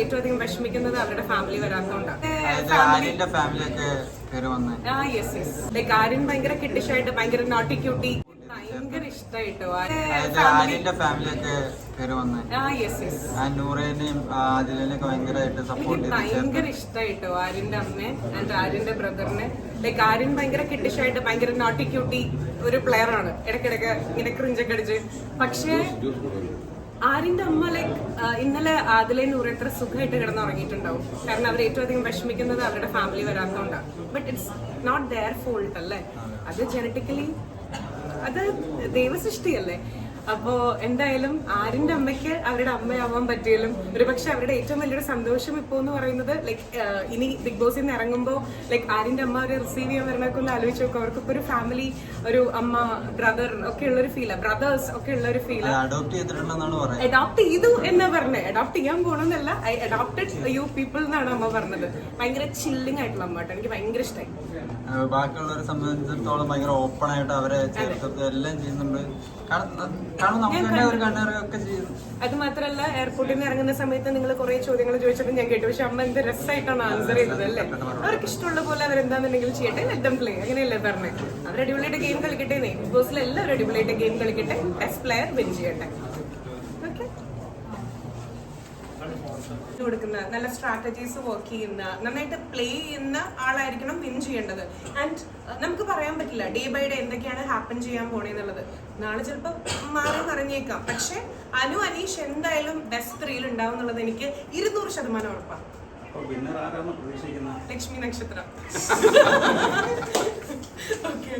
ഏറ്റവും അധികം വിഷമിക്കുന്നത് അവരുടെ ഫാമിലി വരാത്തതുകൊണ്ടാണ് ആ യെസ് യെസ് ലൈക്ക് ആര്യൻ ഭയങ്കര കിട്ടിഷായിട്ട് ഭയങ്കര നോട്ടി ക്യൂട്ടി ഭയങ്കര ഇഷ്ടായിട്ടോ? ആ യെസ് യെസ് ഭയങ്കര ഇഷ്ടായിട്ടോ ആര്യന്റെ അമ്മയെ ആൻഡ് ആര്യന്റെ ബ്രദറിനെ ലൈക്ക് ആര്യൻ ഭയങ്കര കിട്ടിഷായിട്ട് ഭയങ്കര നോട്ടി ക്യൂട്ടി ഒരു പ്ലെയർ ആണ്. ഇടയ്ക്കിടയ്ക്ക് ഇങ്ങനെ ക്രിഞ്ചൊക്കെ അടിച്ച്. പക്ഷേ ആര്യന്റെ അമ്മ ലൈക്ക് ഇന്നലെ ആദിലെ എത്ര സുഖമായിട്ട് കിടന്നുറങ്ങിയിട്ടുണ്ടാവും. കാരണം അവർ ഏറ്റവും അധികം വിഷമിക്കുന്നത് അവരുടെ family വരാത്തോണ്ടാണ് but it's not their fault അല്ലേ? അത് ജനറ്റിക്കലി അത് ദൈവസൃഷ്ടിയല്ലേ? അപ്പോ എന്തായാലും ആരിന്റെ അമ്മയ്ക്ക് അവരുടെ അമ്മയാവാൻ പറ്റിയാലും ഒരുപക്ഷെ അവരുടെ ഏറ്റവും വലിയൊരു സന്തോഷം ഇപ്പോ എന്ന് പറയുന്നത് ലൈക്ക് ഇനി ബിഗ് ബോസിൽ നിന്ന് ഇറങ്ങുമ്പോൾ ലൈക്ക് ആരിന്റെ അമ്മ അവരെ റിസീവ് ചെയ്യാൻ വരണൊക്കെ ഒന്ന് ആലോചിച്ച് നോക്കും. അവർക്കിപ്പോ ഒരു ഫാമിലി ഒരു അമ്മ ബ്രദർ ഒക്കെ ഉള്ള ഒരു ഫീല ബ്രദേഴ്സ് ഒക്കെ ഉള്ള ഒരു ഫീല അഡോപ്റ്റ് ചെയ്തു എന്നാ പറഞ്ഞത് അഡോപ്റ്റ് ചെയ്യാൻ പോണെന്നല്ല. ഐ അഡോപ്റ്റഡ് യു പീപ്പിൾ എന്നാണ് അമ്മ പറഞ്ഞത്. ഭയങ്കര ചില്ലിങ് ആയിട്ടുള്ള അമ്മ കേട്ടോ. എനിക്ക് ഭയങ്കര ഇഷ്ടമായി ബാക്കിയുള്ളവരെ സംബന്ധിച്ചിടത്തോളം ഭയങ്കര ഓപ്പൺ ആയിട്ട് അവരെ ചേർത്ത് എല്ലാം ചെയ്യുന്നുണ്ട്. കാരണം അത് മാത്രല്ല എയർപോർട്ടിൽ നിന്ന് ഇറങ്ങുന്ന സമയത്ത് നിങ്ങൾ കുറെ ചോദ്യങ്ങൾ ചോദിച്ചപ്പോൾ ഞാൻ കേട്ടു. പക്ഷെ അമ്മ എന്ത് രസമായിട്ടാണ് ആൻസർ ചെയ്തത് അല്ലേ? അവർക്ക് ഇഷ്ടമുള്ള പോലെ അവരെന്താണെന്നുണ്ടെങ്കിൽ ചെയ്യട്ടെ. ലെറ്റം പ്ലേ അങ്ങനെയല്ലേ പറഞ്ഞത് അവർ അടിപൊളിയായിട്ട് ഗെയിം കളിക്കട്ടെ ബിഗ് ബോസിൽ എല്ലാവരും അടിപൊളിയായിട്ട് ഗെയിം കളിക്കട്ടെ. ബെസ്റ്റ് പ്ലെയർ വിൻ ചെയ്യട്ടെ. ഓക്കെ കൊടുക്കുന്ന നല്ല സ്ട്രാറ്റജീസ് വർക്ക് ചെയ്യുന്ന നന്നായിട്ട് പ്ലേ ചെയ്യുന്ന ആളായിരിക്കണം വിൻ ചെയ്യേണ്ടത്. ആൻഡ് നമുക്ക് പറയാൻ പറ്റില്ല ഡേ ബൈ ഡേ എന്തൊക്കെയാണ് ഹാപ്പൻ ചെയ്യാൻ പോണേന്നുള്ളത് നാളെ ചിലപ്പോൾ മാറി മറിഞ്ഞേക്കാം. പക്ഷെ അനു അനീഷ് എന്തായാലും ബെസ്റ്റ് ത്രീയിൽ ഉണ്ടാവും എന്നുള്ളത് എനിക്ക് ഇരുന്നൂറ് ശതമാനം ഉറപ്പാണ്. ലക്ഷ്മി നക്ഷത്രം. ഓക്കെ